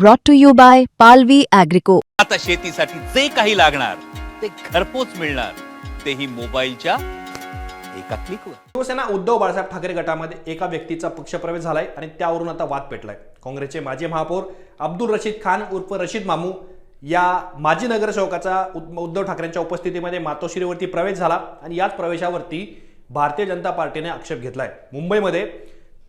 brought to you by Palvi Agrico. आता शेतीसाठी जे काही लागणार ते घरपोच मिळणार. तेही मोबाईलच्या एका क्लिकवर शिवसेना उद्धव बाळासाहेब ठाकरे गटामध्ये एका व्यक्तीचा पक्षप्रवेश झालाय आणि त्यावरून आता वाद पेटलाय. काँग्रेसचे माजी महापौर अब्दुल रशीद खान उर्फ रशीद मामू या माजी नगरसेवकाचा उद- उद्धव ठाकरेंच्या उपस्थितीमध्ये मातोश्रीवरती प्रवेश झाला आणि याच प्रवेशावरती भारतीय जनता पार्टीने आक्षेप घेतलाय. मुंबईमध्ये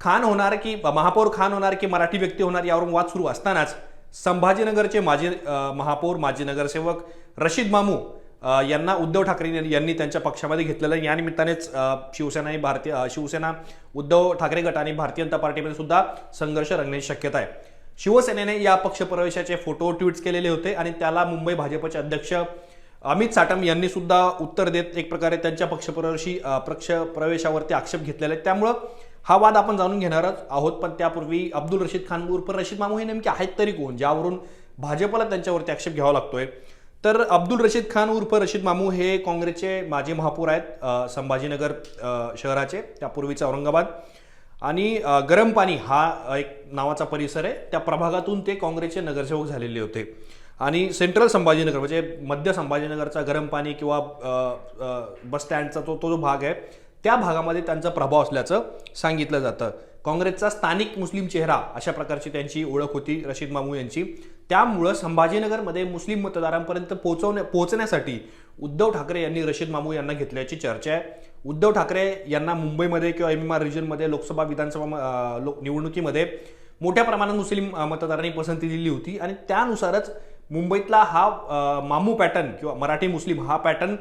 खान होणार की महापौर खान होणार की मराठी व्यक्ती होणार यावरून वाद सुरू असतानाच संभाजीनगरचे माजी महापौर माजी नगरसेवक रशीद मामू यांना उद्धव ठाकरे यांनी- त्यांच्या पक्षामध्ये घेतलेलं आहे. या निमित्तानेच शिवसेना आणि भारतीय शिवसेना उद्धव ठाकरे गट आणि भारतीय जनता पार्टीमध्ये सुद्धा संघर्ष रंगण्याची शक्यता आहे शिवसेनेने या पक्षप्रवेशाचे फोटो ट्विट्स केलेले होते आणि त्याला मुंबई भाजपचे अध्यक्ष अमित साटम यांनी सुद्धा उत्तर देत एक प्रकारे त्यांच्या पक्षप्रवेशी पक्ष प्रवेशावरती आक्षेप घेतलेले आहेत. त्यामुळं हा वाद आपण जाणून घेणारच आहोत. पण त्यापूर्वी अब्दुल रशीद खान उर्फ रशीद मामू हे नेमके आहेत तरी कोण ज्यावरून भाजपला त्यांच्यावरती आक्षेप घ्यावा लागतोय. तर अब्दुल रशीद खान उर्फ रशीद मामू हे काँग्रेसचे माजी महापौर आहेत संभाजीनगर शहराचे त्यापूर्वीचे औरंगाबाद. आणि गरम पाणी हा एक नावाचा परिसर आहे. त्या प्रभागातून ते काँग्रेसचे नगरसेवक झालेले होते. आणि सेंट्रल संभाजीनगर म्हणजे मध्य संभाजीनगरचा गरम पाणी किंवा बस स्टँडचा तो तो जो भाग आहे त्या भागामध्ये त्यांचा प्रभाव असल्याचं सांगितलं जातं. काँग्रेसचा स्थानिक मुस्लिम चेहरा अशा प्रकारची त्यांची ओळख होती रशीद मामू यांची. त्यामुळं संभाजीनगरमध्ये मुस्लिम मतदारांपर्यंत पोहोचवण्या पोहोचण्यासाठी उद्धव ठाकरे यांनी रशीद मामू यांना घेतल्याची चर्चा आहे. उद्धव ठाकरे यांना मुंबईमध्ये किंवा एम एम आर रिजनमध्ये लोकसभा विधानसभा लो- निवडणुकीमध्ये मोठ्या प्रमाणात मुस्लिम मतदारांनी पसंती दिली होती आणि त्यानुसारच मुंबईतला हा मामू पॅटर्न किंवा मराठी मुस्लिम हा पॅटर्न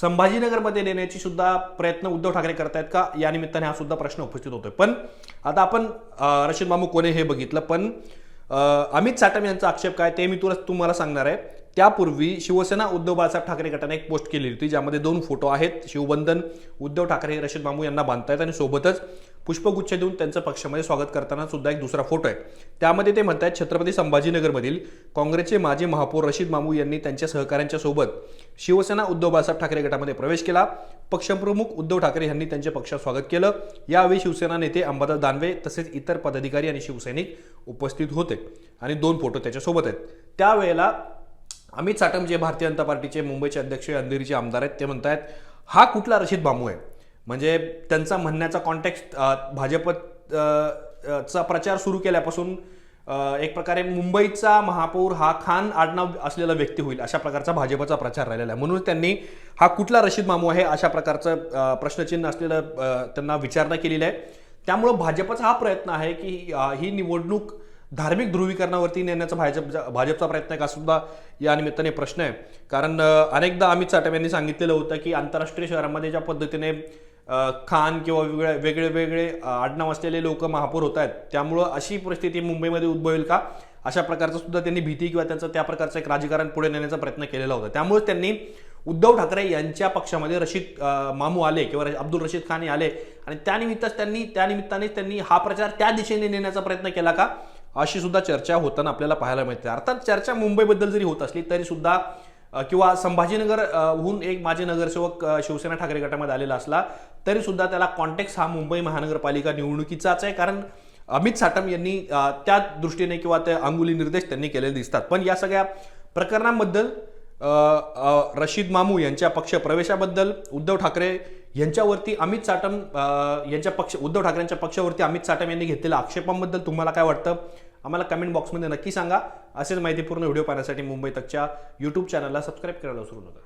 संभाजीनगरमध्ये नेण्याची सुद्धा प्रयत्न उद्धव ठाकरे करतायत का? या निमित्ताने हा सुद्धा प्रश्न उपस्थित होतोय. पण आता आपण रशीद मामू कोणे हे बघितलं? पण अमित साटम यांचा आक्षेप काय? ते मी तुला तुम्हाला सांगणार आहे. त्यापूर्वी शिवसेना उद्धव बाळासाहेब ठाकरे गटाने एक पोस्ट केली होती ज्यामध्ये दोन फोटो आहेत. शिवबंधन उद्धव ठाकरे हे रशीद मामू यांना बांधतायत आणि सोबतच पुष्पगुच्छ देऊन त्यांचं पक्षामध्ये स्वागत करताना सुद्धा एक दुसरा फोटो आहे. त्यामध्ये ते म्हणतात छत्रपती संभाजीनगरमधील काँग्रेसचे माजी महापौर रशीद मामू यांनी त्यांच्या सहकाऱ्यांच्या सोबत शिवसेना उद्धव बाळासाहेब ठाकरे गटामध्ये प्रवेश केला. पक्षप्रमुख उद्धव ठाकरे यांनी त्यांच्या पक्षात स्वागत केलं. यावेळी शिवसेना नेते अंबादास दानवे तसेच इतर पदाधिकारी आणि शिवसैनिक उपस्थित होते आणि दोन फोटो त्याच्यासोबत आहेत. त्यावेळेला अमित साटम जे भारतीय जनता पार्टीचे मुंबईचे अध्यक्ष अंधेरीचे आमदार आहेत ते म्हणतात हा कुठला रशीद बामू आहे? म्हणजे त्यांचा म्हणण्याचा कॉन्टॅक्ट भाजप चा प्रचार सुरू केल्यापासून एक प्रकारे मुंबईचा महापौर हा खान आडनाव असलेला व्यक्ती होईल अशा प्रकारचा भाजपचा प्रचार राहिलेला आहे. म्हणून त्यांनी हा कुठला रशीद मामू आहे अशा प्रकारचं प्रश्नचिन्ह असलेलं त्यांना विचारणा केलेली आहे. त्यामुळं भाजपचा हा प्रयत्न आहे की ही निवडणूक धार्मिक ध्रुवीकरणावरती नेण्याचा भाजप भाजपचा प्रयत्न आहे का सुद्धा या निमित्ताने प्रश्न आहे. कारण अनेकदा अमित साटम यांनी सांगितलेलं होतं की आंतरराष्ट्रीय शहरामध्ये ज्या पद्धतीने खान किंवा वेगळ्या वेगळे वेगळे आडनाव असलेले लोक महापौर होत आहेत. त्यामुळं अशी परिस्थिती मुंबईमध्ये उद्भवेल का? अशा प्रकारचं सुद्धा त्यांनी भीती किंवा त्यांचं त्या प्रकारचं एक राजकारण पुढे नेण्याचा प्रयत्न केलेला होता. त्यामुळे त्यांनी उद्धव ठाकरे यांच्या पक्षामध्ये रशीद मामू आले किंवा अब्दुल रशीद खान हे आले आणि त्यानिमित्तच त्यांनी त्यानिमित्तानेच त्यांनी हा प्रचार त्या दिशेने नेण्याचा प्रयत्न केला का? अशी सुद्धा चर्चा होताना आपल्याला पाहायला मिळते. अर्थात चर्चा मुंबईबद्दल जरी होत असली तरी सुद्धा किंवा संभाजीनगर हून एक माजी नगरसेवक शिवसेना ठाकरे गटामध्ये आलेला असला तरी सुद्धा त्याला कॉन्टॅक्ट हा मुंबई महानगरपालिका निवडणुकीचाच आहे. कारण अमित साटम यांनी त्या दृष्टीने किंवा त्या अंगुली निर्देश त्यांनी केलेले दिसतात. पण या सगळ्या प्रकरणांबद्दल रशीद मामू यांच्या पक्ष प्रवेशाबद्दल उद्धव ठाकरे यांच्यावरती अमित साटम यांच्या पक्ष उद्धव ठाकरेंच्या पक्षावरती अमित साटम यांनी घेतलेल्या आक्षेपांबद्दल तुम्हाला काय वाटतं? आम्हाला कमेंट बॉक्समध्ये नक्की सांगा. असेच माहितीपूर्ण व्हिडिओ पाहण्यासाठी मुंबई तकच्या यूट्यूब चॅनलला सबस्क्राईब करायला विसरू नका.